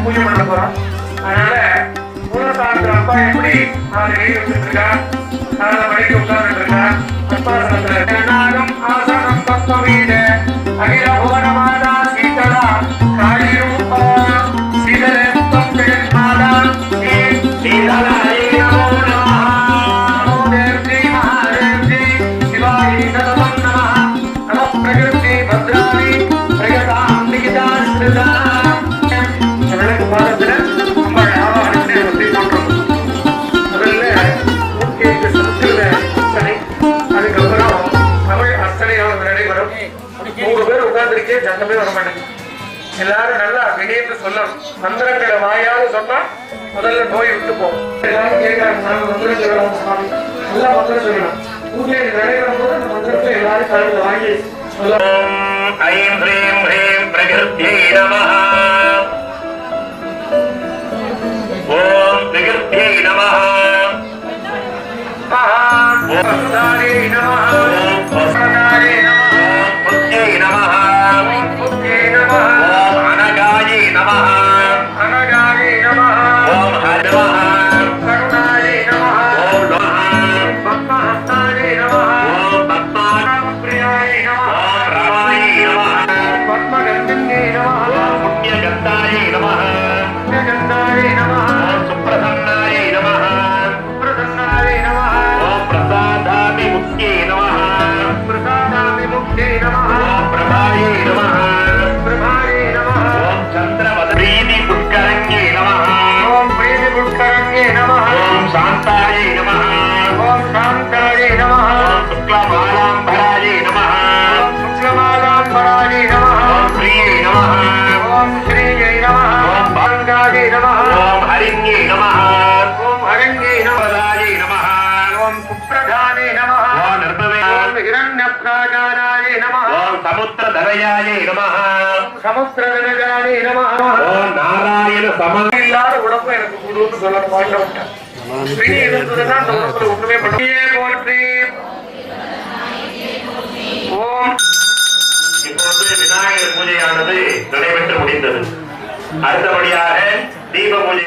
பூஜை பண்ண போறோம் அதனால மூலசாஸ்திர அப்பா எப்படி அவர் எழுதி வச்சிருக்கா அதை படிக்க உட்கார்ந்து இருக்கா அப்பா சந்திர நாகம் ஆசை உட்காந்துருக்கே சங்கமே வர மாட்டேங்குது. எல்லாரும் நல்லா வெளியேற்று சொல்லணும். மந்திரங்களை வாயால சொன்னா முதல்ல நோய் விட்டு போகும். எல்லாரும் கேட்கிறாங்க மந்திரம் சொல்லலாம் சுவாமி. நல்லா மந்திரம் சொல்லணும். பூஜையில் நிறைவேறும் போது அந்த மந்திரத்தை எல்லாரும் கலந்து வாங்கி சொல்லலாம் ஐம் ஹ்ரீம் ஹ்ரீம் பிரகிருத்யை நம ஓம் பிரகிருத்யை நம ஓம் நம சமுத்திரதரயாய நமஹ. சமுத்திரதரயாய நமஹ. ஓ நாராயண சமம் இல்லாத உடம்பு எனக்கு குருன்னு சொல்ல மாட்டேன் பிடி இருந்ததுன்னா அந்த உடம்புல போற்றி ஓம். இப்போது விநாயகர் பூஜையானது நடைபெற்று முடிந்தது. அடுத்தபடியாக தீப பூஜை